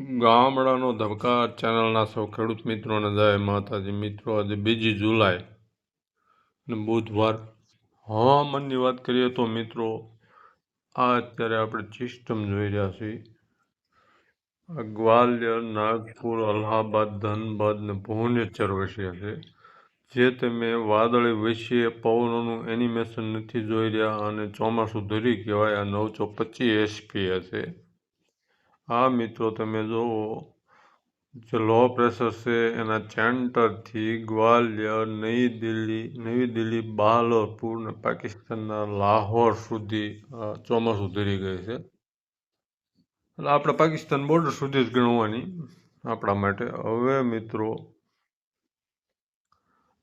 ગામડાનો ધબકાર ચેનલના સૌ ખેડૂત મિત્રોને જય માતાજી મિત્રો, આજે બીજી જુલાઈ અને બુધવાર હવામાનની વાત કરીએ તો મિત્રો, આ અત્યારે આપણે સિસ્ટમ જોઈ રહ્યા છીએ. ગ્વાલિયર, નાગપુર, અલ્હાબાદ, ધનબાદ ને ભુવનેશ્વર વસ્યા છે. જે તમે વાદળી વિશે, પવનોનું એનિમેશન નથી જોઈ રહ્યા અને ચોમાસું ધરી કહેવાય, આ નવસો પચીસ એસપીએ છે. આ મિત્રો, તમે જુઓ, જે લો પ્રેશર છે, એના સેન્ટરથી ગ્વાલિયર, નવી દિલ્હી નવી દિલ્હી બહાલરપુર ને પાકિસ્તાનના લાહોર સુધી ચોમાસું ધરી ગઈ છે. એટલે આપણે પાકિસ્તાન બોર્ડર સુધી જ ગણવાની આપણા માટે. હવે મિત્રો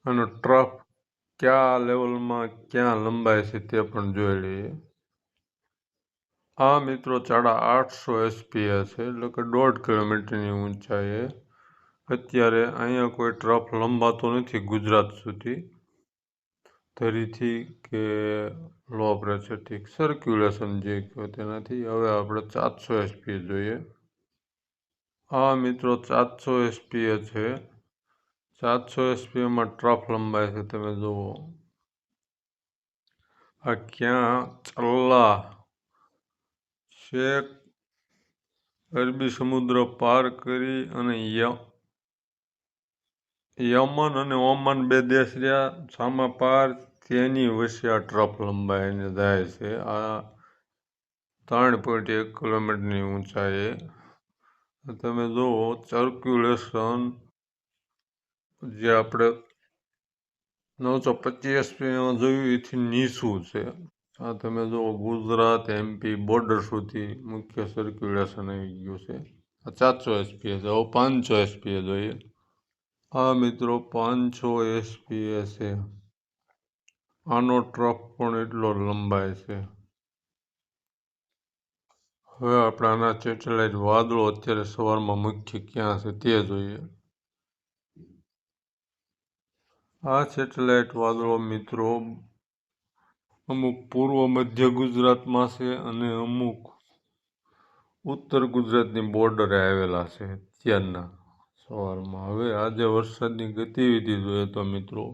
આનો ટ્રફ કયા લેવલમાં ક્યાં લંબાય છે તે પણ જોઈ લઈએ. આ મિત્રો સાડા આઠસો એસપીએ છે, એટલે કે દોઢ કિલોમીટરની ઊંચાઈએ અત્યારે અહીંયા કોઈ ટ્રફ લંબાતો નથી ગુજરાત સુધી. ધરીથી કે લો પ્રેશરથી સર્ક્યુલેશન જે કહો તેનાથી હવે આપણે સાતસો એસપીએ જોઈએ. આ મિત્રો, સાતસો એસપીએ છે. સાતસો એસપીએમાં ટ્રફ લંબાય છે, તમે જુઓ. આ ક્યાં ચલ્લા શેખ અરબી સમુદ્ર પાર કરી અને યમન અને ઓમન બે દેશ રહ્યા. સામા પાર તેની આ ટ્રફ લંબાઈને જાય છે. આ ત્રણ પોઈન્ટ એક કિલોમીટરની ઊંચાઈએ. તમે જુઓ સર્ક્યુલેશન જે આપણે નવસો પચીસ જોયું, એથી નીચું છે. આ તમે જુઓ ગુજરાત એમપી બોર્ડર સુધી મુખ્ય સર્ક્યુલેશન આવી ગયું છે. આ ચારસો છે હવે પાંચસો એસપીએ જોઈએ. આ મિત્રો, પાંચસો એસપીએ છે. આનો ટ્રફ પણ એટલો લંબાય છે. હવે આપણે આના સેટેલાઇટ વાદળો અત્યારે સવારમાં મુખ્ય ક્યાં છે તે જોઈએ. આ સેટેલાઇટ વાદળો મિત્રો અમુક પૂર્વ મધ્ય ગુજરાતમાં છે અને અમુક ઉત્તર ગુજરાતની બોર્ડરે આવેલા છે ત્યારના સવારમાં હવે આજે વરસાદની ગતિવિધિ જોઈએ તો મિત્રો,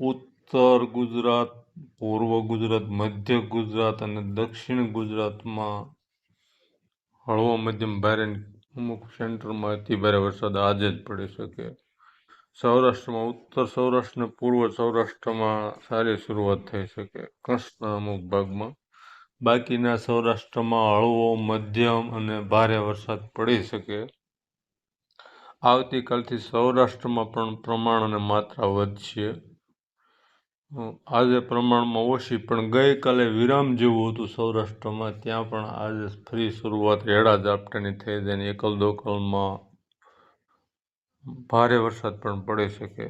ઉત્તર ગુજરાત, પૂર્વ ગુજરાત, મધ્ય ગુજરાત અને દક્ષિણ ગુજરાતમાં હળવો મધ્યમ ભારે અમુક સેન્ટરમાં અતિ ભારે વરસાદ આજે જ પડી શકે. સૌરાષ્ટ્રમાં, ઉત્તર સૌરાષ્ટ્ર પૂર્વ સૌરાષ્ટ્રમાં સારી શરૂઆત થઈ શકે કચ્છના અમુક ભાગમાં. બાકીના સૌરાષ્ટ્રમાં હળવો, મધ્યમ અને ભારે વરસાદ પડી શકે. આવતીકાલથી સૌરાષ્ટ્રમાં પણ પ્રમાણ અને માત્રા વધશે. આજે પ્રમાણમાં ઓછી, પણ ગઈકાલે વિરામ જેવું હતું સૌરાષ્ટ્રમાં, ત્યાં પણ આજે ફરી શરૂઆત. રેડા ઝાપટાની થઈ જાય એકલ દોકલમાં ભારે વરસાદ પણ પડી શકે.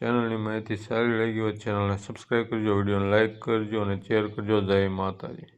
ચેનલની માહિતી સારી લાગી હોય ચેનલને સબસ્ક્રાઈબ કરજો, વિડીયોને લાઇક કરજો અને શેર કરજો. જય માતાજી.